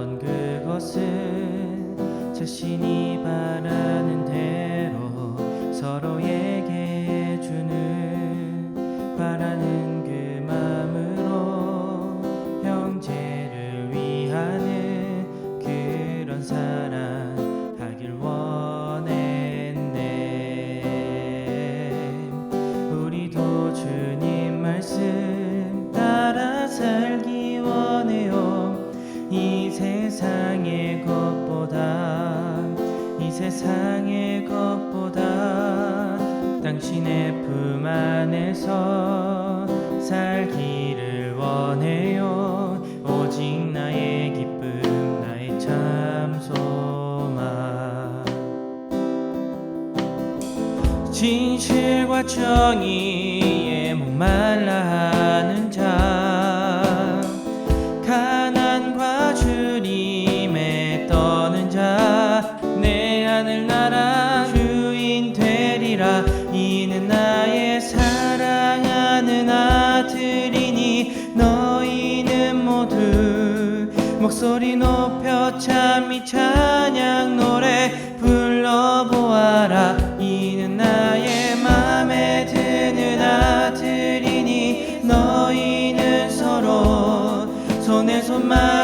원하셨던 그것은 자신이 바라는 대로 서로에게 주는 바라는 그 마음으로 형제를 위하는 그런 사랑 하길 원했네. 우리도 주님 말씀 따라 살기 원해요. 이 세상의 것보다 이 세상의 것보다 당신의 품 안에서 살기를 원해요. 오직 나의 기쁨 나의 참 소망. 진실과 정의에 목말라 이는 나의 사랑하는 아들이니 너희는 모두 목소리 높여 참이 찬양 노래 불러보아라. 이는 나의 맘에 드는 아들이니 너희는 서로 손에 손마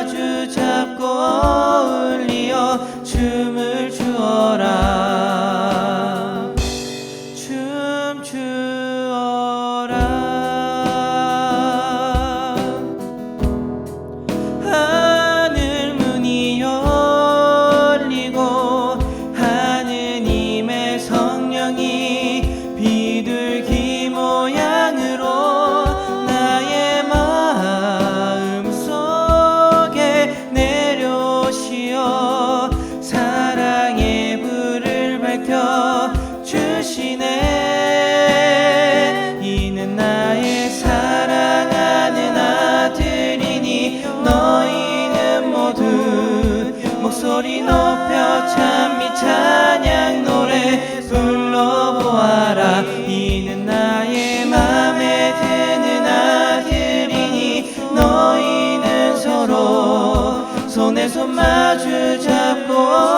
모두 목소리 높여 찬미 찬양 노래 불러보아라. 이는 나의 맘에 드는 아들이니 너희는 서로 손에 손 마주 잡고